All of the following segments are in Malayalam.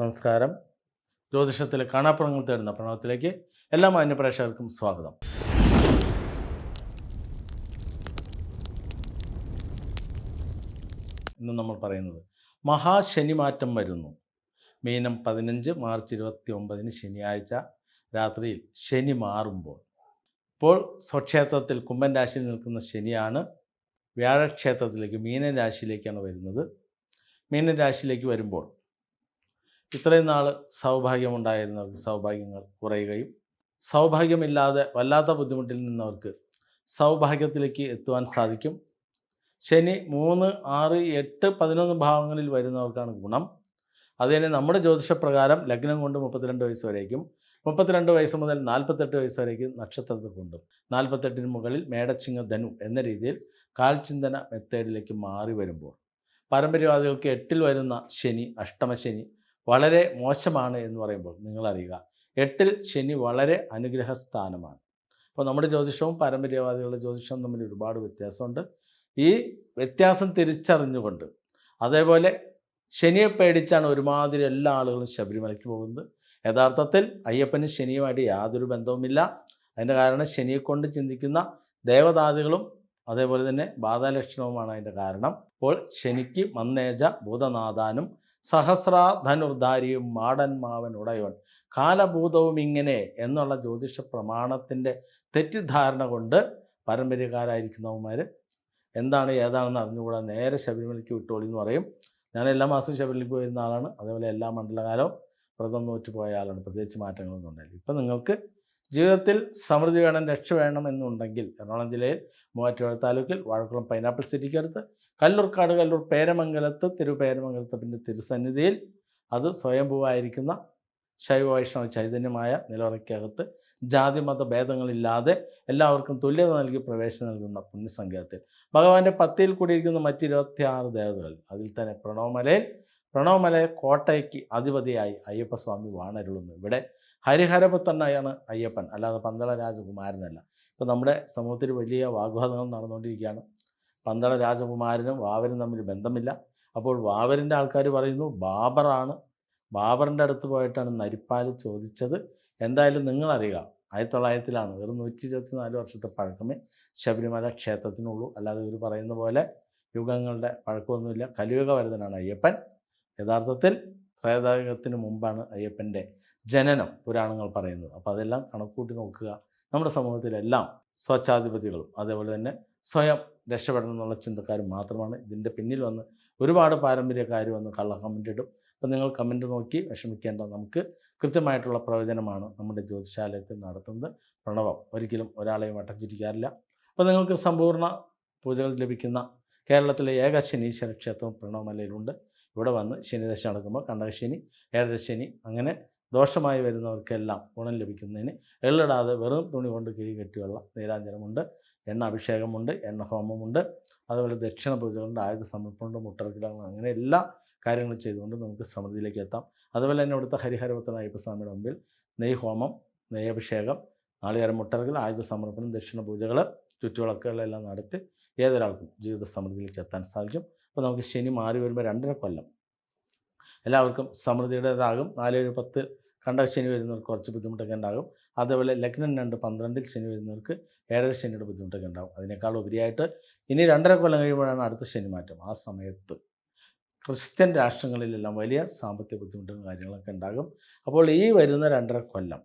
നമസ്കാരം. ജ്യോതിഷത്തിലെ കാണാപ്പുറങ്ങൾ തേടുന്ന പ്രണവത്തിലേക്ക് എല്ലാ മാന്യ പ്രേക്ഷകർക്കും സ്വാഗതം. ഇന്ന് നമ്മൾ പറയുന്നത് മഹാശനിമാറ്റം വരുന്നു. മീനം പതിനഞ്ച് മാർച്ച് ഇരുപത്തി ഒമ്പതിന് ശനിയാഴ്ച രാത്രിയിൽ ശനി മാറുമ്പോൾ. ഇപ്പോൾ സ്വക്ഷേത്രത്തിൽ കുംഭൻ രാശിയിൽ നിൽക്കുന്ന ശനിയാണ് വ്യാഴക്ഷേത്രത്തിലേക്ക് മീനൻ രാശിയിലേക്കാണ് വരുന്നത്. മീനൻ രാശിയിലേക്ക് വരുമ്പോൾ ഇത്രയും നാൾ സൗഭാഗ്യമുണ്ടായിരുന്നവർക്ക് സൗഭാഗ്യങ്ങൾ കുറയുകയും സൗഭാഗ്യമില്ലാതെ വല്ലാത്ത ബുദ്ധിമുട്ടിൽ നിന്നവർക്ക് സൗഭാഗ്യത്തിലേക്ക് എത്തുവാൻ സാധിക്കും. ശനി മൂന്ന് ആറ് എട്ട് പതിനൊന്ന് ഭാവങ്ങളിൽ വരുന്നവർക്കാണ് ഗുണം. അതുതന്നെ നമ്മുടെ ജ്യോതിഷപ്രകാരം ലഗ്നം കൊണ്ട് മുപ്പത്തിരണ്ട് വയസ്സ് വരേക്കും. മുപ്പത്തിരണ്ട് വയസ്സ് മുതൽ നാൽപ്പത്തെട്ട് വയസ്സ് വരേക്കും നക്ഷത്രത്തിൽ കൊണ്ടും. നാൽപ്പത്തെട്ടിന് മുകളിൽ മേടച്ചിങ്ങ ധനു എന്ന രീതിയിൽ കാൽചിന്തന മെത്തേഡിലേക്ക് മാറി വരുമ്പോൾ. പാരമ്പര്യവാദികൾക്ക് എട്ടിൽ വരുന്ന ശനി അഷ്ടമശനി വളരെ മോശമാണ് എന്ന് പറയുമ്പോൾ നിങ്ങളറിയുക. എട്ടിൽ ശനി വളരെ അനുഗ്രഹസ്ഥാനമാണ്. അപ്പോൾ നമ്മുടെ ജ്യോതിഷവും പാരമ്പര്യവാദികളുടെ ജ്യോതിഷവും തമ്മിൽ ഒരുപാട് വ്യത്യാസമുണ്ട്. ഈ വ്യത്യാസം തിരിച്ചറിഞ്ഞുകൊണ്ട് അതേപോലെ ശനിയെ പേടിച്ചാണ് ഒരുമാതിരി എല്ലാ ആളുകളും ശബരിമലയ്ക്ക് പോകുന്നത്. യഥാർത്ഥത്തിൽ അയ്യപ്പന് ശനിയുമായിട്ട് യാതൊരു ബന്ധവുമില്ല. അതിന്റെ കാരണം ശനിയെ കൊണ്ട് ചിന്തിക്കുന്ന ദേവതാദികളും അതേപോലെ തന്നെ ബാധാലക്ഷണവുമാണ് അതിന്റെ കാരണം. അപ്പോൾ ശനിക്ക് മന്നേജ ഭൂതനാഥാനും സഹസ്രാധനുർധാരിയും മാടൻ മാവൻ ഉടയവൻ. കാലഭൂതവും ഇങ്ങനെ എന്നുള്ള ജ്യോതിഷ പ്രമാണത്തിന്റെ തെറ്റിദ്ധാരണ കൊണ്ട് പാരമ്പര്യക്കാരായിരിക്കുന്നവന്മാർ എന്താണ് ഏതാണെന്ന് അറിഞ്ഞുകൂടാ. നേരെ ശബരിമലയ്ക്ക് വിട്ടോളി എന്ന് പറയും. ഞാൻ എല്ലാ മാസവും ശബരിമലയ്ക്ക് പോയിരുന്ന ആളാണ്. അതേപോലെ എല്ലാ മണ്ഡലകാലവും വ്രതം നോറ്റ് പോയ ആളാണ്. പ്രത്യേകിച്ച് മാറ്റങ്ങളൊന്നും ഉണ്ടായില്ല. ഇപ്പം നിങ്ങൾക്ക് ജീവിതത്തിൽ സമൃദ്ധി വേണം രക്ഷ വേണം എന്നുണ്ടെങ്കിൽ എറണാകുളം ജില്ലയിൽ മൂവാറ്റുപുഴ താലൂക്കിൽ വാഴക്കുളം പൈനാപ്പിൾ സിറ്റിക്കടുത്ത് കല്ലൂർക്കാട് കല്ലൂർ പേരമംഗലത്ത് തിരുപേരമംഗലത്തപ്പിന്റെ തിരുസന്നിധിയിൽ അത് സ്വയംഭൂവായിരിക്കുന്ന ശൈവ വൈഷ്ണവ ചൈതന്യമായ നിലവറയ്ക്കകത്ത് ജാതിമത ഭേദങ്ങളില്ലാതെ എല്ലാവർക്കും തുല്യത നൽകി പ്രവേശനം നൽകുന്ന പുണ്യസംഗീതത്തിൽ ഭഗവാന്റെ പത്തിയിൽ കൂടിയിരിക്കുന്ന മറ്റ് ഇരുപത്തിയാറ് ദേവതകൾ. അതിൽ തന്നെ പ്രണവമലയിൽ പ്രണവമല കോട്ടയ്ക്ക് അധിപതിയായി അയ്യപ്പസ്വാമി വാണരുളുന്നു. ഇവിടെ ഹരിഹരപുത്രനായാണ് അയ്യപ്പൻ. അല്ലാതെ പന്തള രാജകുമാരനല്ല ഇപ്പോൾ നമ്മുടെ സമൂഹത്തിൽ വലിയ വാഗ്വാദങ്ങൾ നടന്നുകൊണ്ടിരിക്കുകയാണ്. പന്തള രാജകുമാരനും വാവരും തമ്മിൽ ബന്ധമില്ല. അപ്പോൾ വാവരിന്റെ ആൾക്കാർ പറയുന്നു ബാബറാണ്. ബാബറിന്റെ അടുത്ത് പോയിട്ടാണ് നരിപ്പാൽ ചോദിച്ചത്. എന്തായാലും നിങ്ങളറിയുക ആയിരത്തി തൊള്ളായിരത്തിലാണ് വെറും നൂറ്റി ഇരുപത്തി നാല് വർഷത്തെ പഴക്കമേ ശബരിമല ക്ഷേത്രത്തിനുള്ളൂ. അല്ലാതെ ഇവർ പറയുന്ന പോലെ യുഗങ്ങളുടെ പഴക്കമൊന്നുമില്ല. കലിയുഗ വരുന്നതാണ് അയ്യപ്പൻ. യഥാർത്ഥത്തിൽ ത്രേതായുഗത്തിന് മുമ്പാണ് അയ്യപ്പന്റെ ജനനം പുരാണങ്ങൾ പറയുന്നത്. അപ്പോൾ അതെല്ലാം കണക്കൂട്ടി നോക്കുക. നമ്മുടെ സമൂഹത്തിലെല്ലാം സ്വച്ഛാധിപതികളും അതേപോലെ തന്നെ സ്വയം രക്ഷപ്പെടണം എന്നുള്ള ചിന്തക്കാർ മാത്രമാണ്. ഇതിന്റെ പിന്നിൽ വന്ന് ഒരുപാട് പാരമ്പര്യക്കാർ വന്ന് കള്ള കമന്റ് ഇടും. അപ്പം നിങ്ങൾ കമന്റ് നോക്കി വിഷമിക്കേണ്ട നമുക്ക് കൃത്യമായിട്ടുള്ള പ്രവചനമാണ് നമ്മുടെ ജ്യോതിശാലയത്തിൽ നടത്തുന്നത്. പ്രണവം ഒരിക്കലും ഒരാളെയും വട്ടച്ചിരിക്കാറില്ല അപ്പോൾ നിങ്ങൾക്ക് സമ്പൂർണ പൂജകൾ ലഭിക്കുന്ന കേരളത്തിലെ ഏക ശനീശ്വര ക്ഷേത്രം പ്രണവമലയിലുണ്ട്. ഇവിടെ വന്ന് ശനിദശ നടക്കുമ്പോൾ കണ്ടകശനി ഏഴരശനി അങ്ങനെ ദോഷമായി വരുന്നവർക്കെല്ലാം ഗുണം ലഭിക്കുന്നതിന് എള്ളിടാതെ വെറും തുണി കൊണ്ട് കിഴി കെട്ടിയുള്ള നീരാഞ്ജനമുണ്ട്. എണ്ണ അഭിഷേകമുണ്ട് എണ്ണ ഹോമമുണ്ട്. അതുപോലെ ദക്ഷിണ പൂജകളുണ്ട് ആയുധ സമർപ്പണമുണ്ട് മുട്ടറക്കിടങ്ങൾ അങ്ങനെ എല്ലാ കാര്യങ്ങളും ചെയ്തുകൊണ്ട് നമുക്ക് സമൃദ്ധിയിലേക്ക് എത്താം. അതുപോലെ തന്നെ ഇവിടുത്തെ ഹരിഹരപുത്രൻ അയ്യപ്പസ്വാമിയുടെ മുമ്പിൽ നെയ് ഹോമം നെയ്യഭിഷേകം നാളികേരം മുട്ടറകൾ ആയുധ സമർപ്പണം ദക്ഷിണ പൂജകൾ ചുറ്റുവിളക്കുകളെല്ലാം നടത്തി ഏതൊരാൾക്കും ജീവിത സമൃദ്ധിയിലേക്ക് എത്താൻ സാധിക്കും. അപ്പോൾ നമുക്ക് ശനി മാറി വരുമ്പോൾ രണ്ടര കൊല്ലം. എല്ലാവർക്കും സമൃദ്ധിയുടേതാകും. നാലേഴ് പത്ത് കണ്ട ശനി വരുന്നവർക്ക് കുറച്ച് ബുദ്ധിമുട്ടൊക്കെ ഉണ്ടാകും. അതേപോലെ ലഗ്നം രണ്ട് പന്ത്രണ്ടിൽ ശനി വരുന്നവർക്ക് ഏഴര ശനിയുടെ ബുദ്ധിമുട്ടൊക്കെ ഉണ്ടാകും അതിനേക്കാൾ ഉപരിയായിട്ട് ഇനി രണ്ടര കൊല്ലം കഴിയുമ്പോഴാണ് അടുത്ത ശനി മാറ്റം. ആ സമയത്ത് ക്രിസ്ത്യൻ രാഷ്ട്രങ്ങളിലെല്ലാം വലിയ സാമ്പത്തിക ബുദ്ധിമുട്ടും കാര്യങ്ങളൊക്കെ ഉണ്ടാകും. അപ്പോൾ ഈ വരുന്ന രണ്ടര കൊല്ലം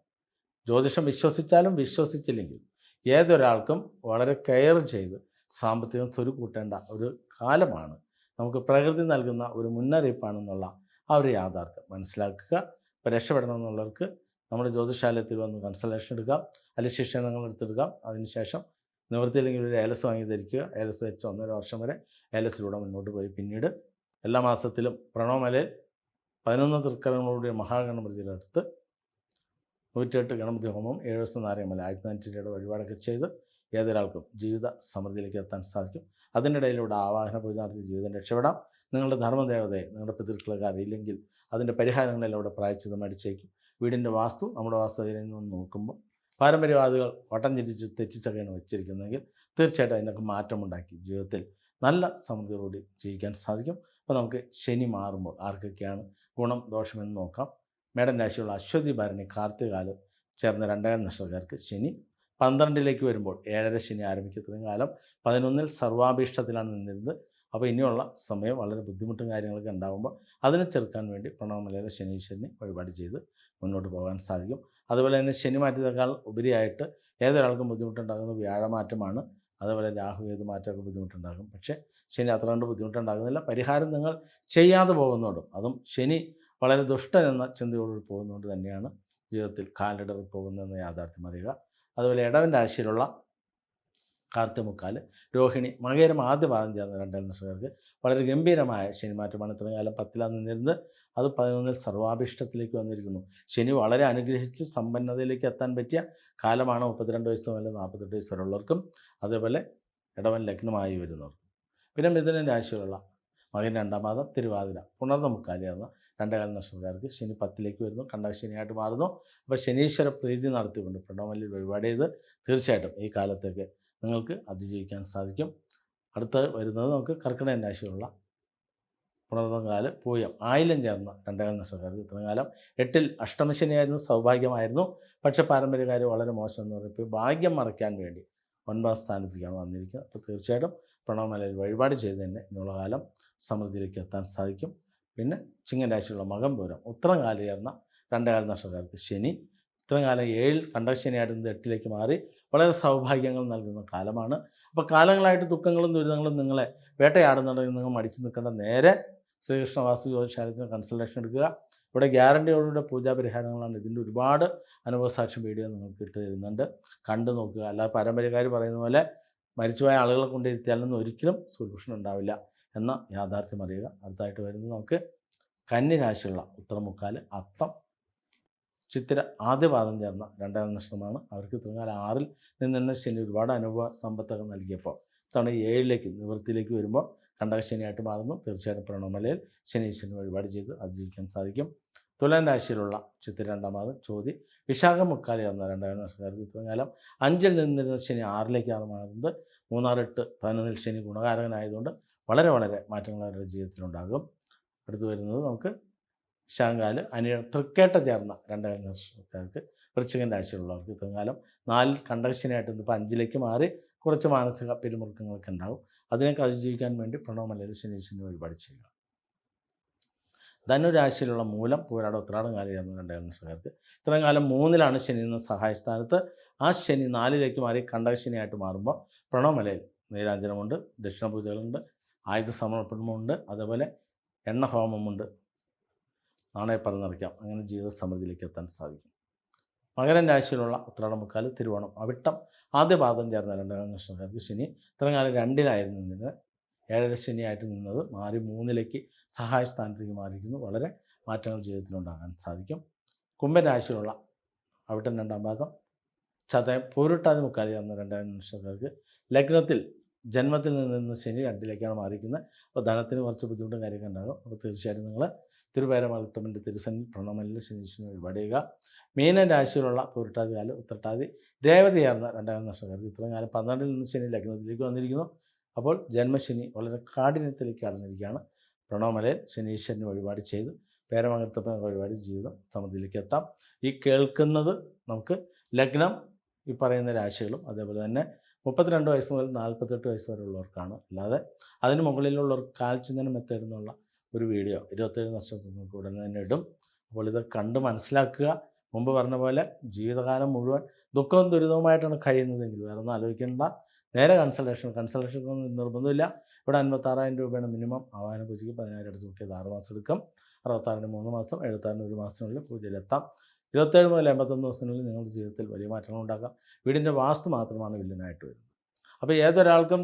ജ്യോതിഷം വിശ്വസിച്ചാലും വിശ്വസിച്ചില്ലെങ്കിലും ഏതൊരാൾക്കും വളരെ കെയർ ചെയ്ത് സാമ്പത്തികം സ്വരുക്കൂട്ടേണ്ട ഒരു കാലമാണ്. നമുക്ക് പ്രകൃതി നൽകുന്ന ഒരു മുന്നറിയിപ്പാണെന്നുള്ള ആ ഒരു യാഥാർത്ഥ്യം. മനസ്സിലാക്കുക രക്ഷപ്പെടണം രക്ഷപ്പെടണമെന്നുള്ളവർക്ക് നമ്മുടെ ജ്യോതിശാലയത്തിൽ വന്ന് കൺസൾട്ടേഷൻ എടുക്കാം. അല്ലെങ്കിൽ ശിക്ഷണങ്ങൾ എടുത്തെടുക്കാം. അതിനുശേഷം നിവൃത്തിയില്ലെങ്കിൽ ഒരു ഏലസ് വാങ്ങി ധരിക്കുക ഏലസ് ധരിച്ച് ഒന്നര വർഷം വരെ ഏലസിലൂടെ മുന്നോട്ട് പോയി. പിന്നീട് എല്ലാ മാസത്തിലും പ്രണവമലയിൽ പതിനൊന്ന് തൃക്കരങ്ങളുടെ മഹാഗണപതിയുടെ അടുത്ത് നൂറ്റിയെട്ട് ഗണപതി ഹോമം ഏഴ് ദിവസം നാരയമല ആയിരത്തി നാനൂറ്റി രൂപയുടെ വഴിപാടൊക്കെ ചെയ്ത് ഏതൊരാൾക്കും ജീവിത സമൃദ്ധിയിലേക്ക് എത്താൻ സാധിക്കും. അതിനിടയിലൂടെ ആവാഹന പൂജ ജീവിതം രക്ഷപ്പെടാം. നിങ്ങളുടെ ധർമ്മദേവതയെ നിങ്ങളുടെ പിതൃക്കളൊക്കെ അറിയില്ലെങ്കിൽ അതിന്റെ പരിഹാരങ്ങളെല്ലാം അവിടെ പ്രായച്ചിതം അടിച്ചേക്കും വീടിന്റെ വാസ്തു നമ്മുടെ വാസ്തു നിന്ന് നോക്കുമ്പോൾ പാരമ്പര്യവാദികൾ വട്ടം തിരിച്ച് തെറ്റിച്ചൊക്കെയാണ് വെച്ചിരിക്കുന്നതെങ്കിൽ തീർച്ചയായിട്ടും അതിനൊക്കെ മാറ്റമുണ്ടാക്കി ജീവിതത്തിൽ നല്ല സമൃദ്ധിയോടുകൂടി ജീവിക്കാൻ സാധിക്കും. അപ്പോൾ നമുക്ക് ശനി മാറുമ്പോൾ ആർക്കൊക്കെയാണ് ഗുണം ദോഷമെന്ന് നോക്കാം. മേടൻ രാശിയുള്ള അശ്വതി ഭരണി കാർത്തികാലം ചേർന്ന രണ്ടാം നക്ഷത്രക്കാർക്ക് ശനി. പന്ത്രണ്ടിലേക്ക് വരുമ്പോൾ ഏഴര ശനി ആരംഭിക്കുന്ന കാലം. പതിനൊന്നിൽ സർവാഭീഷ്ടത്തിലാണ് നിന്നിരുന്നത്. അപ്പോൾ ഇനിയുള്ള സമയം വളരെ ബുദ്ധിമുട്ടും കാര്യങ്ങളൊക്കെ ഉണ്ടാകുമ്പോൾ അതിനെ ചെറുക്കാൻ വേണ്ടി പ്രണവമലയിലെ ശനീശ്വരനെ വഴിപാട് ചെയ്ത് മുന്നോട്ട് പോകാൻ സാധിക്കും. അതുപോലെ തന്നെ ശനി മാറ്റത്തേക്കാൾ ഉപരിയായിട്ട് ഏതൊരാൾക്കും ബുദ്ധിമുട്ടുണ്ടാകുന്നത് വ്യാഴമാറ്റമാണ്. അതുപോലെ രാഹു ഏത് മാറ്റമൊക്കെ ബുദ്ധിമുട്ടുണ്ടാകും. പക്ഷേ ശനി അത്ര കണ്ട് ബുദ്ധിമുട്ടുണ്ടാകുന്നില്ല. പരിഹാരം നിങ്ങൾ ചെയ്യാതെ പോകുന്നതുകൊണ്ടും അതും ശനി വളരെ ദുഷ്ടൻ എന്ന ചിന്തയോടുകൂടി പോകുന്നതുകൊണ്ട് തന്നെയാണ് ജീവിതത്തിൽ കാലിടറി പോകുന്നതെന്ന് യാഥാർത്ഥ്യം അറിയുക. അതുപോലെ ഇടവൻ രാശിയിലുള്ള കാർത്തിമുക്കാൽ രോഹിണി മകേരം ആദ്യ പാദം ചേർന്ന രണ്ടാം നക്ഷത്രക്കാർക്ക് വളരെ ഗംഭീരമായ ശനിമാറ്റമാണ്. ഇത്രയും കാലം പത്തിലാന്ന് നിന്നിരുന്നത് അത് പതിനൊന്നിൽ സർവാഭിഷ്ടത്തിലേക്ക് വന്നിരിക്കുന്നു. ശനി വളരെ അനുഗ്രഹിച്ച് സമ്പന്നതയിലേക്ക് എത്താൻ പറ്റിയ കാലമാണ് മുപ്പത്തിരണ്ട് വയസ്സ് മുതൽ നാൽപ്പത്തെട്ട് വയസ്സ് വരെയുള്ളവർക്കും അതേപോലെ ഇടവൻ ലഗ്നമായി വരുന്നവർക്കും. പിന്നെ മിഥുന രാശിയിലുള്ള മകൻ രണ്ടാം മാസം തിരുവാതിര പുണർന്ന മുക്കാലിയാർന്ന രണ്ടേകാല നക്ഷത്രക്കാർക്ക് ശനി പത്തിലേക്ക് വരുന്നു കണ്ടാൽ ശനിയായിട്ട് മാറുന്നു. അപ്പോൾ ശനീശ്വര പ്രീതി നടത്തിക്കൊണ്ട് പ്രണവമല്ലിൽ വഴിപാട് ചെയ്ത് തീർച്ചയായിട്ടും ഈ കാലത്തേക്ക് നിങ്ങൾക്ക് അതിജീവിക്കാൻ സാധിക്കും. അടുത്ത് വരുന്നത് നമുക്ക് കർക്കിടക രാശിയിലുള്ള പുണർന്നകാൽ പൂയം. ആയിലം ചേർന്ന രണ്ടേകാല നക്ഷത്രക്കാർക്ക് ഇത്രയും കാലം. എട്ടിൽ അഷ്ടമശനിയായിരുന്നു സൗഭാഗ്യമായിരുന്നു. പക്ഷേ പാരമ്പര്യകാര്യം വളരെ മോശം എന്ന് പറയുമ്പോൾ ഭാഗ്യം മറയ്ക്കാൻ വേണ്ടി ഒൻപതാം സ്ഥാനത്തേക്കാണ് വന്നിരിക്കുന്നത്. അപ്പോൾ തീർച്ചയായിട്ടും പ്രണവമലയിൽ വഴിപാട് ചെയ്ത് തന്നെ ഇനിയുള്ള കാലം സമൃദ്ധിയിലേക്ക് എത്താൻ സാധിക്കും. പിന്നെ ചിങ്ങൻ മകം പൂരം. ഉത്തരം കാലം ചേർന്ന രണ്ടേകാല നക്ഷത്രക്കാർക്ക് ശനി. ഇത്രയും കാലം ഏഴിൽ കണ്ടശനിയായിട്ട് എട്ടിലേക്ക് മാറി വളരെ സൗഭാഗ്യങ്ങൾ നൽകുന്ന കാലമാണ്. അപ്പോൾ കാലങ്ങളായിട്ട് ദുഃഖങ്ങളും ദുരിതങ്ങളും നിങ്ങളെ വേട്ടയാടുന്നുണ്ടെങ്കിൽ നിങ്ങൾ മടിച്ചു നിൽക്കേണ്ട നേരെ ശ്രീകൃഷ്ണ വാസ്തു ജ്യോതിശാലയത്തിന് കൺസൾട്ടേഷൻ എടുക്കുക. ഇവിടെ ഗ്യാരണ്ടിയോടുകൂടെ പൂജാ പരിഹാരങ്ങളാണ്. ഇതിന്റെ ഒരുപാട് അനുഭവസാക്ഷ്യം വീഡിയോ നിങ്ങൾക്ക് ഇട്ട് തരുന്നുണ്ട്. കണ്ടു നോക്കുക. അല്ലാതെ പാരമ്പര്യക്കാർ പറയുന്ന പോലെ മരിച്ചുപോയ ആളുകളെ കൊണ്ടിരുത്തിയാലൊന്നും ഒരിക്കലും സൊല്യൂഷൻ ഉണ്ടാവില്ല എന്ന യാഥാർത്ഥ്യം അറിയുക. അടുത്തായിട്ട് വരുന്നത് നമുക്ക് കന്യരാശിയുള്ള ഉത്തരമുക്കാൽ അത്തം. ചിത്തിര ആദ്യ പാദം ചേർന്ന രണ്ടാം നക്ഷത്രമാണ്. അവർക്ക് ഇത്രകാലം ആറിൽ നിന്ന് ശനി ഒരുപാട് അനുഭവ സമ്പത്തൊക്കെ നൽകിയപ്പോൾ. തവണ ഏഴിലേക്ക് നിവൃത്തിയിലേക്ക് വരുമ്പോൾ കണ്ടകശനിയായിട്ട് മാറുന്നു. തീർച്ചയായിട്ടും പ്രണവമലയിൽ ശനീശ്വരൻ വഴിപാട് ചെയ്ത് അതിജീവിക്കാൻ സാധിക്കും. തുലാൻ രാശിയിലുള്ള ചിത്ര രണ്ടാം പാദം ചോതി. വിശാഖ മുക്കാലി എന്ന രണ്ടാം നക്ഷത്രക്കാർക്ക് തുടങ്ങിയാലും അഞ്ചിൽ നിന്നിരുന്ന ശനി ആറിലേക്കാണ് മാറുന്നത്. മൂന്നാറെട്ട് പതിനൊന്നിൽ ശനി ഗുണകാരകനായതുകൊണ്ട് വളരെ വളരെ മാറ്റങ്ങൾ അവരുടെ ജീവിതത്തിലുണ്ടാകും. അടുത്ത് വരുന്നത് നമുക്ക് ശാങ്കാൽ അനിയ തൃക്കേട്ട ചേർന്ന രണ്ടാം നക്ഷത്രക്കാർക്ക് വൃശ്ചികൻ രാശിയിലുള്ളവർക്ക് കാലം. നാലിൽ കണ്ടക്ഷനായിട്ട് ഇപ്പോൾ അഞ്ചിലേക്ക് മാറി. കുറച്ച് മാനസിക പിരിമുറുക്കങ്ങളൊക്കെ ഉണ്ടാവും അതിനൊക്കെ അതിജീവിക്കാൻ വേണ്ടി പ്രണവമല്ലയിൽ ശനീശ്വരനെ വഴിപാട് ചെയ്യുക ധനുരാശിയിലുള്ള മൂലം പൂരാട ഉത്രാടം കാലം ചേർന്ന രണ്ടാം നക്ഷത്രക്കാർക്ക് ഇത്രയും കാലം മൂന്നിലാണ് ശനി എന്ന സഹായസ്ഥാനത്ത് ആ ശനി നാലിലേക്ക് മാറി കണ്ടകശനിയായിട്ട് മാറുമ്പോൾ പ്രണവമലയിൽ നീരാഞ്ജനമുണ്ട് ദക്ഷിണപൂജകളുണ്ട് ആയുധ സമർപ്പണമുണ്ട് അതേപോലെ എണ്ണ ഹോമമുണ്ട്. നാണയ പറഞ്ഞറിയിക്കാം അങ്ങനെ ജീവിത സമൃദ്ധിയിലേക്ക് എത്താൻ സാധിക്കും. മകരൻ രാശിയിലുള്ള ഉത്രാടമുക്കാൽ തിരുവോണം അവിട്ടം ആദ്യ പാദം ചേർന്ന രണ്ടാം നക്ഷത്രക്കാർക്ക് ശനി. ഇത്രയും കാലം രണ്ടിലായിരുന്നു നിന്നത്. ഏഴര ശനിയായിട്ട് നിന്നത്. മാറി മൂന്നിലേക്ക് സഹായ സ്ഥാനത്തേക്ക് മാറിയിരിക്കുന്നു. വളരെ മാറ്റങ്ങൾ ജീവിതത്തിലുണ്ടാകാൻ സാധിക്കും. കുംഭരാശിയിലുള്ള അവിടുത്തെ രണ്ടാം ഭാഗം ചതയം പൂരിട്ടാതി മുക്കാലി ചേർന്ന രണ്ടാം നക്ഷത്രക്കാർക്ക് ലഗ്നത്തിൽ ജന്മത്തിൽ നിന്ന് ശനി രണ്ടിലേക്കാണ് മാറിയിരിക്കുന്നത്. അപ്പോൾ ധനത്തിന് കുറച്ച് ബുദ്ധിമുട്ടും കാര്യമൊക്കെ ഉണ്ടാകും. അപ്പോൾ തീർച്ചയായിട്ടും നിങ്ങൾ തിരുവേരമലത്തമ്മന്റെ തിരുസന്നിൽ പ്രണമലിൽ ശനീശ്വരനെ വഴിപാട് ചെയ്യുക മീനൻ രാശിയിലുള്ള പൂരിട്ടാതി കാലം ഉത്രട്ടാതി രേവതിയാർന്ന രണ്ടാം നക്ഷത്രക്കാർക്ക് ഇത്രയും കാലം പന്ത്രണ്ടിൽ നിന്ന് ശനി ലഗ്നത്തിലേക്ക് വന്നിരിക്കുന്നു. അപ്പോൾ ജന്മശനി വളരെ കാഠിന്യത്തിലേക്ക് കടന്നിരിക്കുകയാണ്. പ്രണവമലയിൽ ശനീശ്വരന് വഴിപാട് ചെയ്തു. പേരമംഗലത്തപ്പൻ വഴിപാട് ജീവിതം സമൃദ്ധിയിലേക്ക് എത്താം. ഈ കേൾക്കുന്നത് നമുക്ക് ലഗ്നം ഈ പറയുന്ന രാശികളും അതേപോലെ തന്നെ മുപ്പത്തിരണ്ട് വയസ്സ് മുതൽ നാൽപ്പത്തെട്ട് വയസ്സ് വരെ ഉള്ളവർക്കാണ്. അല്ലാതെ അതിന് മുകളിലുള്ളവർ കാൽച്ചിന്തന മെത്തേഡ് ഒരു വീഡിയോ ഇരുപത്തേഴ് നക്ഷത്രങ്ങൾക്ക് ഉടനെ തന്നെ ഇടും. അപ്പോൾ ഇത് കണ്ട് മനസ്സിലാക്കുക. മുമ്പ് പറഞ്ഞ പോലെ ജീവിതകാലം മുഴുവൻ ദുഃഖവും ദുരിതവുമായിട്ടാണ് കഴിയുന്നതെങ്കിൽ വേറെ ഒന്നും ആലോചിക്കേണ്ട. നേരെ കൺസൾട്ടേഷൻ കൺസൾട്ടേഷൻ നിർബന്ധമില്ല. ഇവിടെ അൻപത്താറായിരം രൂപയാണ് മിനിമം ആവാന പൂജയ്ക്ക് പതിനായിരം അടുത്ത് ബുക്ക് ആറ് മാസം എടുക്കും. അറുപത്താറിന് മൂന്ന് മാസം എഴുപത്താറിന് ഒരു മാസത്തിനുള്ളിൽ പൂജയിലെത്താം. ഇരുപത്തേഴ് മുതൽ എൺപത്തൊന്ന് ദിവസത്തിനുള്ളിൽ നിങ്ങളുടെ ജീവിതത്തിൽ വലിയ മാറ്റങ്ങൾ ഉണ്ടാക്കാം വീടിന്റെ വാസ്തു മാത്രമാണ് വില്ലനായിട്ട് വരുന്നത്. അപ്പോൾ ഏതൊരാൾക്കും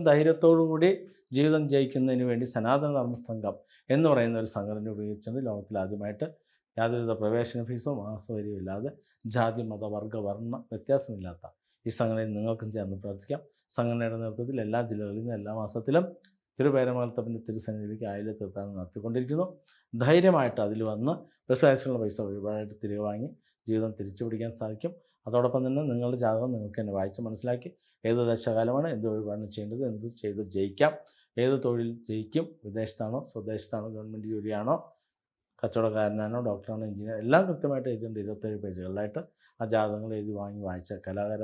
കൂടി ജീവിതം ജയിക്കുന്നതിന് വേണ്ടി സനാതന ധർമ്മ സംഘം എന്ന് പറയുന്ന ഒരു സംഘടന ഉപയോഗിച്ചുകൊണ്ട് ലോകത്തിൽ ആദ്യമായിട്ട്. യാതൊരുവിധ പ്രവേശന ഫീസോ മാസവരിയോ ഇല്ലാതെ ജാതി മത വർഗ വർണ വ്യത്യാസമില്ലാത്ത ഈ സംഘടനയിൽ നിങ്ങൾക്കും ചേർന്ന് പ്രാർത്ഥിക്കാം സംഘടനയുടെ നേതൃത്വത്തിൽ എല്ലാ ജില്ലകളിൽ നിന്നും എല്ലാ മാസത്തിലും തിരുപേരമംഗലത്തപ്പന്റെ തിരുസന്നിധിയിലേക്ക് ആയിരം തീർത്ഥാടനം നടത്തിക്കൊണ്ടിരിക്കുന്നു. ധൈര്യമായിട്ട് അതിൽ വന്ന് ബസ്സായസുള്ള പൈസ ഒരുപാടായിട്ട് തിരികെ വാങ്ങി ജീവിതം തിരിച്ചു പിടിക്കാൻ സാധിക്കും. അതോടൊപ്പം തന്നെ നിങ്ങളുടെ ജാതകം നിങ്ങൾക്ക് തന്നെ വായിച്ച് മനസ്സിലാക്കി. ഏത് ദശകാലമാണ് എന്ത് ഒഴിവാണ് ചെയ്യേണ്ടത് എന്ത് ചെയ്ത് ജയിക്കാം ഏത് തൊഴിൽ ജയിക്കും വിദേശത്താണോ സ്വദേശത്താണോ ഗവൺമെന്റ് ജോലിയാണോ കച്ചവടക്കാരനാണോ ഡോക്ടറാണോ എഞ്ചിനീയർ എല്ലാം കൃത്യമായിട്ട് എഴുതിയിട്ടുണ്ട്. ഇരുപത്തേഴ് പേജുകളിലായിട്ട് ആ ജാതകങ്ങൾ എഴുതി വാങ്ങി വായിച്ച കലാകാര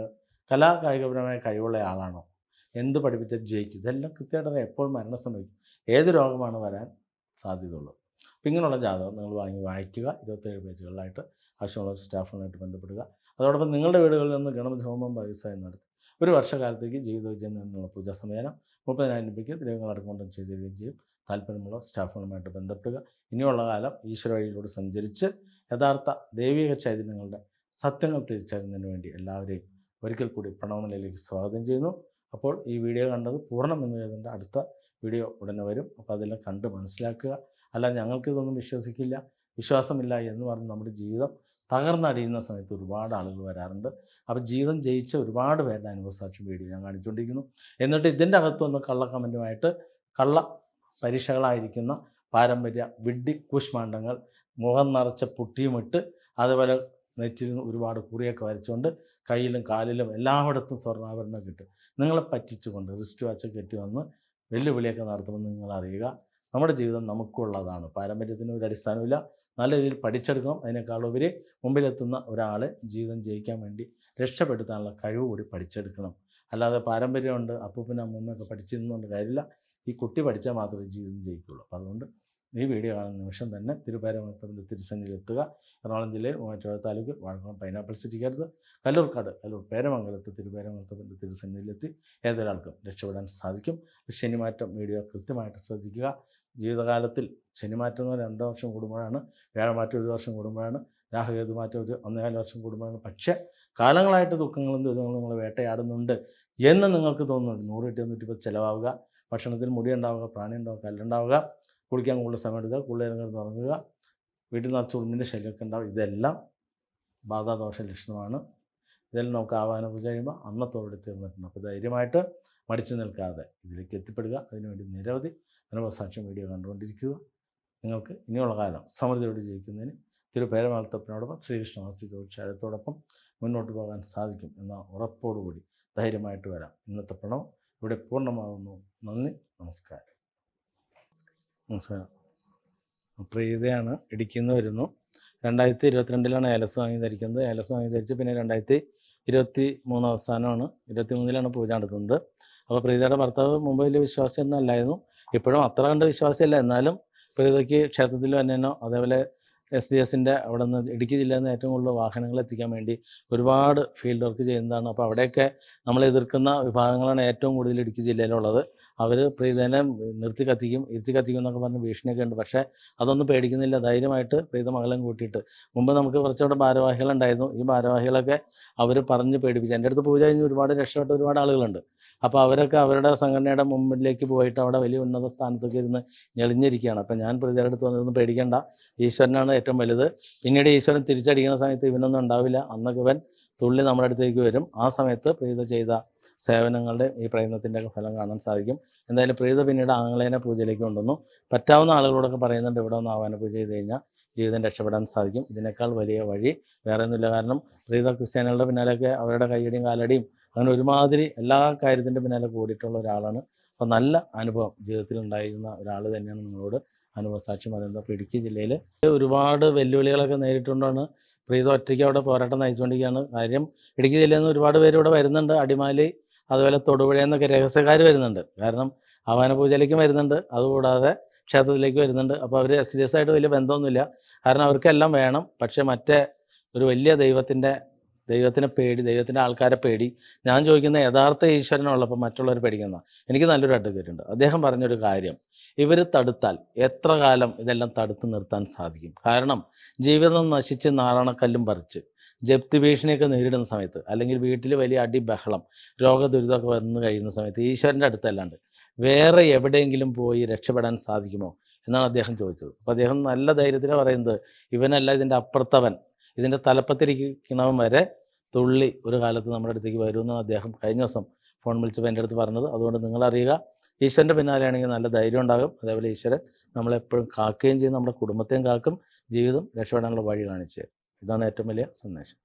കലാ കായികപരമായ കഴിവുള്ള ആളാണോ? എന്ത് പഠിപ്പിച്ച ജയിക്കും? ഇതെല്ലാം കൃത്യമായിട്ട് എപ്പോൾ മരണം സമയത്ത് ഏത് രോഗമാണ് വരാൻ സാധ്യതയുള്ളത്? അപ്പം ഇങ്ങനെയുള്ള ജാതകം നിങ്ങൾ വാങ്ങി വായിക്കുക. ഇരുപത്തേഴ് പേജുകളിലായിട്ട് ആവശ്യമുള്ള സ്റ്റാഫുമായിട്ട് ബന്ധപ്പെടുക. അതോടൊപ്പം നിങ്ങളുടെ വീടുകളിൽ നിന്ന് ഗണപതി ഹോമം നടത്തി ഒരു വർഷകാലത്തേക്ക് ജീവിത വിജയം എന്നുള്ള പൂജാ സമയം മുപ്പതിനായിരം രൂപയ്ക്ക് ദൈവങ്ങൾ അടക്കം ചെയ്തു തരികയും ചെയ്യും. താല്പര്യമുള്ള സ്റ്റാഫുകളുമായിട്ട് ബന്ധപ്പെടുക. ഇനിയുള്ള കാലം ഈശ്വര വഴിയിലൂടെ സഞ്ചരിച്ച് യഥാർത്ഥ ദൈവിക ചൈതന്യങ്ങളുടെ സത്യങ്ങൾ തിരിച്ചറിയുന്നതിന് വേണ്ടി എല്ലാവരെയും ഒരിക്കൽ കൂടി പ്രണവനിലേക്ക് സ്വാഗതം ചെയ്യുന്നു. അപ്പോൾ ഈ വീഡിയോ കണ്ടത് പൂർണം എന്ന് കരുതേണ്ട അടുത്ത വീഡിയോ ഉടനെ വരും. അപ്പോൾ അതെല്ലാം കണ്ട് മനസ്സിലാക്കുക. അല്ല ഞങ്ങൾക്കിതൊന്നും വിശ്വസിക്കില്ല വിശ്വാസമില്ല എന്ന് പറഞ്ഞ് നമ്മുടെ ജീവിതം തകർന്നടിയുന്ന സമയത്ത് ഒരുപാട് ആളുകൾ വരാറുണ്ട്. അപ്പോൾ ജീവിതം ജയിച്ച ഒരുപാട് പേരുടെ അനുഭവസാക്ഷി വീഡിയോ ഞാൻ കാണിച്ചുകൊണ്ടിരിക്കുന്നു എന്നിട്ട് ഇതിന്റെ അകത്ത് വന്ന് കള്ള കമന്റുമായിട്ട് കള്ള പരീക്ഷകളായിരിക്കുന്ന പാരമ്പര്യ വിഡ്ഢി കൂഷ്മാണ്ഡങ്ങൾ മുഖം നിറച്ച പുട്ടിയുമിട്ട് അതുപോലെ നെറ്റിൽ ഒരുപാട് കുറിയൊക്കെ വരച്ചുകൊണ്ട് കയ്യിലും കാലിലും എല്ലായിടത്തും സ്വർണാഭരണം കിട്ടും. നിങ്ങളെ പറ്റിച്ചുകൊണ്ട് റിസ്റ്റ് വാച്ച് കെട്ടി വന്ന് വെല്ലുവിളിയൊക്കെ നടത്തുമ്പോൾ നിങ്ങൾ അറിയുക നമ്മുടെ ജീവിതം നമുക്കുള്ളതാണ്. പാരമ്പര്യത്തിന് ഒരു അടിസ്ഥാനമില്ല നല്ല രീതിയിൽ പഠിച്ചെടുക്കണം. അതിനേക്കാളുപരി മുമ്പിലെത്തുന്ന ഒരാൾ ജീവിതം ജയിക്കാൻ വേണ്ടി രക്ഷപ്പെടുത്താനുള്ള കഴിവ് കൂടി പഠിച്ചെടുക്കണം. അല്ലാതെ പാരമ്പര്യമുണ്ട് അപ്പൂപ്പനും അമ്മൂമ്മയൊക്കെ പഠിച്ചിരുന്നുകൊണ്ട് കാര്യമില്ല. ഈ കുട്ടി പഠിച്ചാൽ മാത്രമേ ജീവിതം ജയിക്കുള്ളൂ. അപ്പം അതുകൊണ്ട് ഈ വീഡിയോ കാണുന്ന നിമിഷം തന്നെ തിരുപ്പാരമത്തത്തിന്റെ തിരുസന്നിയിലെത്തുക. എറണാകുളം ജില്ലയിൽ മൂവാറ്റുപുഴ താലൂക്ക് വാഴക്കുളം പൈനാപ്പിൾ സിറ്റിക്കരുത് കല്ലൂർക്കാട് കല്ലൂർ പേരമംഗലത്ത് തിരുപ്പേരമംഗലത്തിന്റെ തിരുസന്നിയിലെത്തി ഏതൊരാൾക്കും രക്ഷപ്പെടാൻ സാധിക്കും. ശനിമാറ്റം വീഡിയോ കൃത്യമായിട്ട് ശ്രദ്ധിക്കുക. ജീവിതകാലത്തിൽ ശനിമാറ്റം എന്ന് രണ്ട് വർഷം കൂടുമ്പോഴാണ് വ്യാഴമാറ്റം ഒരു വർഷം കൂടുമ്പോഴാണ് രാഹുകേതു മാറ്റം ഒരു ഒന്നേകാൽ വർഷം കൂടുമ്പോഴാണ്. പക്ഷേ കാലങ്ങളായിട്ട് ദുഃഖങ്ങളും ദുരിതങ്ങളും നിങ്ങൾ വേട്ടയാടുന്നുണ്ട് എന്ന് നിങ്ങൾക്ക് തോന്നുന്നുണ്ട്. നൂറ് കിട്ടിയ നൂറ്റിപ്പത്ത് ചിലവാവുക. ഭക്ഷണത്തിൽ മുടി ഉണ്ടാവുക പ്രാണി ഉണ്ടാവുക കല്ലുണ്ടാവുക കുളിക്കാൻ കൂടുതൽ സമയം എടുക്കുക കൂടുതൽ കിടന്ന് ഉറങ്ങുക വീട്ടിൽ നിറച്ച് ചുളിമിന്റെ ശല്യമൊക്കെ ഉണ്ടാവും. ഇതെല്ലാം ബാധാദോഷ ലക്ഷണമാണ്. ഇതെല്ലാം നമുക്ക് ആവാഹന പൂജ കഴിയുമ്പോൾ അന്നത്തോടെ തീർന്നിട്ടുണ്ട് അപ്പോൾ ധൈര്യമായിട്ട് മടിച്ചു നിൽക്കാതെ ഇതിലേക്ക് എത്തിപ്പെടുക. അതിനുവേണ്ടി നിരവധി അനുഭവസാക്ഷ്യം വീഡിയോ കണ്ടുകൊണ്ടിരിക്കുക. നിങ്ങൾക്ക് ഇനിയുള്ള കാലം സമൃദ്ധിയോട് തിരു തിരുപേരമാലത്തപ്പനോടൊപ്പം ശ്രീകൃഷ്ണ വാസ്തുജോക്ഷാലയത്തോടൊപ്പം മുന്നോട്ട് പോകാൻ സാധിക്കും എന്ന ഉറപ്പോടുകൂടി ധൈര്യമായിട്ട് വരാം. ഇന്നത്തെ പ്രണവം ഇവിടെ പൂർണമാകുന്നു. നന്ദി നമസ്കാരം. നമസ്കാരം. പ്രീതയാണ് ഇടുക്കിയിൽ നിന്ന് വരുന്നു. രണ്ടായിരത്തി ഇരുപത്തിരണ്ടിലാണ് ഏലസ് വാങ്ങി ധരിക്കുന്നത് ഏലസ് വാങ്ങി ധരിച്ച് പിന്നെ രണ്ടായിരത്തി ഇരുപത്തി മൂന്ന് അവസാനമാണ്. ഇരുപത്തി മൂന്നിലാണ് പൂജ നടത്തുന്നത്. അപ്പോൾ പ്രീതയുടെ ഭർത്താവ് മുമ്പ് വലിയ വിശ്വാസിയൊന്നും അല്ലായിരുന്നു. ഇപ്പോഴും അത്ര കണ്ട് വിശ്വാസിയല്ല. എന്നാലും പ്രീതയ്ക്ക് ക്ഷേത്രത്തിൽ തന്നെ അതേപോലെ എസ് ഡി എസിന്റെ അവിടെ നിന്ന് ഇടുക്കി ജില്ലയിൽ നിന്ന് ഏറ്റവും കൂടുതൽ വാഹനങ്ങൾ എത്തിക്കാൻ വേണ്ടി ഒരുപാട് ഫീൽഡ് വർക്ക് ചെയ്യുന്നതാണ്. അപ്പോൾ അവിടെയൊക്കെ നമ്മൾ എതിർക്കുന്ന വിഭാഗങ്ങളാണ് ഏറ്റവും കൂടുതൽ ഇടുക്കി ജില്ലയിലുള്ളത്. അവർ പ്രീതനെ നിർത്തി കത്തിക്കും ഇരുത്തി കത്തിക്കും എന്നൊക്കെ പറഞ്ഞ് ഭീഷണിയൊക്കെ ഉണ്ട്. പക്ഷേ അതൊന്നും പേടിക്കുന്നില്ല. ധൈര്യമായിട്ട് പ്രീത മകളെയും കൂട്ടിയിട്ട്. മുമ്പ് നമുക്ക് കുറച്ചുകൂടെ ഭാരവാഹികളുണ്ടായിരുന്നു ഈ ഭാരവാഹികളൊക്കെ അവർ പറഞ്ഞ് പേടിപ്പിച്ചു. എന്റെ അടുത്ത് പൂജ കഴിഞ്ഞ് ഒരുപാട് രക്ഷപ്പെട്ട ഒരുപാട് ആളുകളുണ്ട്. അപ്പോൾ അവരൊക്കെ അവരുടെ സംഘടനയുടെ മുമ്പിലേക്ക് പോയിട്ട് അവിടെ വലിയ ഉന്നത സ്ഥാനത്തൊക്കെ ഇരുന്ന് ഞെളിഞ്ഞിരിക്കുകയാണ്. അപ്പോൾ ഞാൻ പ്രതിയുടെ അടുത്ത് വന്നതൊന്നും പേടിക്കേണ്ട. ഈശ്വരനാണ് ഏറ്റവും വലുത്. പിന്നീട് ഈശ്വരൻ തിരിച്ചടിക്കുന്ന സമയത്ത് ഇവനൊന്നും ഉണ്ടാവില്ല. അന്നൊക്കെ ഇവൻ തുള്ളി നമ്മുടെ അടുത്തേക്ക് വരും. ആ സമയത്ത് പ്രീത ചെയ്ത സേവനങ്ങളുടെ ഈ പ്രയത്നത്തിന്റെ ഒക്കെ ഫലം കാണാൻ സാധിക്കും. എന്തായാലും പ്രീത പിന്നീട് ആംഗ്ലേന പൂജയിലേക്ക് കൊണ്ടുവന്നു. പറ്റാവുന്ന ആളുകളോടൊക്കെ പറയുന്നുണ്ട് ഇവിടെ ഒന്ന് ആവാന പൂജ ചെയ്ത് കഴിഞ്ഞാൽ ജീവിതം രക്ഷപ്പെടാൻ സാധിക്കും. ഇതിനേക്കാൾ വലിയ വഴി വേറെ ഒന്നുമില്ല കാരണം പ്രീത ക്രിസ്ത്യാനികളുടെ പിന്നാലെയൊക്കെ അവരുടെ കൈയടിയും കാലടിയും അങ്ങനെ ഒരുമാതിരി എല്ലാ കാര്യത്തിന്റെ പിന്നാലെ കൂടിയിട്ടുള്ള ഒരാളാണ്. അപ്പോൾ നല്ല അനുഭവം ജീവിതത്തിൽ ഉണ്ടായിരുന്ന ഒരാൾ തന്നെയാണ് നിങ്ങളോട് അനുഭവ സാക്ഷ്യം പറയുന്നത്. അപ്പോൾ ഇടുക്കി ജില്ലയിൽ ഒരുപാട് വെല്ലുവിളികളൊക്കെ നേരിട്ടുകൊണ്ടാണ് പ്രീത ഒറ്റയ്ക്ക് അവിടെ പോരാട്ടം നയിച്ചുകൊണ്ടിരിക്കുകയാണ്. കാര്യം ഇടുക്കി ജില്ലയിൽ നിന്ന് ഒരുപാട് പേര് ഇവിടെ വരുന്നുണ്ട്. അടിമാലി അതുപോലെ തൊടുപുഴയിൽ നിന്നൊക്കെ രഹസ്യക്കാർ വരുന്നുണ്ട്. കാരണം ആവാന പൂജയിലേക്കും വരുന്നുണ്ട്. അതുകൂടാതെ ക്ഷേത്രത്തിലേക്ക് വരുന്നുണ്ട്. അപ്പോൾ അവർ സീരിയസ് ആയിട്ട് വലിയ ബന്ധമൊന്നുമില്ല. കാരണം അവർക്കെല്ലാം വേണം. പക്ഷേ മറ്റേ ഒരു വലിയ ദൈവത്തിന്റെ ദൈവത്തിനെ പേടി ദൈവത്തിന്റെ ആൾക്കാരെ പേടി. ഞാൻ ചോദിക്കുന്ന യഥാർത്ഥ ഈശ്വരനുള്ളപ്പോൾ മറ്റുള്ളവർ പേടിക്കുന്ന എനിക്ക് നല്ലൊരു അഡ്വക്കേറ്റ് ഉണ്ട്. അദ്ദേഹം പറഞ്ഞൊരു കാര്യം. ഇവർ തടുത്താൽ എത്ര കാലം ഇതെല്ലാം തടുത്ത് നിർത്താൻ സാധിക്കും? കാരണം ജീവിതം നശിച്ച് നാരണക്കല്ലും പറിച്ച്. ജപ്തി ഭീഷണിയൊക്കെ നേരിടുന്ന സമയത്ത് അല്ലെങ്കിൽ വീട്ടിൽ വലിയ അടി ബഹളം രോഗദുരിതമൊക്കെ വന്നു കഴിയുന്ന സമയത്ത് ഈശ്വരന്റെ അടുത്തല്ലാണ്ട് വേറെ എവിടെയെങ്കിലും പോയി രക്ഷപ്പെടാൻ സാധിക്കുമോ എന്നാണ് അദ്ദേഹം ചോദിച്ചത്. അപ്പോൾ അദ്ദേഹം നല്ല ധൈര്യത്തിലാണ് പറയുന്നത് ഇവനല്ല ഇതിന്റെ അപ്പുറത്തവൻ. ഇതിന്റെ തലപ്പത്തിരിക്കണവൻ വരെ തുള്ളി ഒരു കാലത്ത് നമ്മുടെ അടുത്തേക്ക് വരുമെന്നാണ് അദ്ദേഹം കഴിഞ്ഞ ദിവസം ഫോൺ വിളിച്ചപ്പോൾ എന്റെ അടുത്ത് പറഞ്ഞത്. അതുകൊണ്ട് നിങ്ങൾ അറിയുക ഈശ്വരന്റെ പിന്നാലെയാണെങ്കിൽ നല്ല ധൈര്യം ഉണ്ടാകും. അതേപോലെ ഈശ്വരൻ നമ്മളെപ്പോഴും കാക്കുകയും ചെയ്യും നമ്മുടെ കുടുംബത്തെയും കാക്കും ജീവിതം രക്ഷപ്പെടാനുള്ള വഴി കാണിച്ചു. ഇതാണ് ഏറ്റവും വലിയ സന്ദേശം.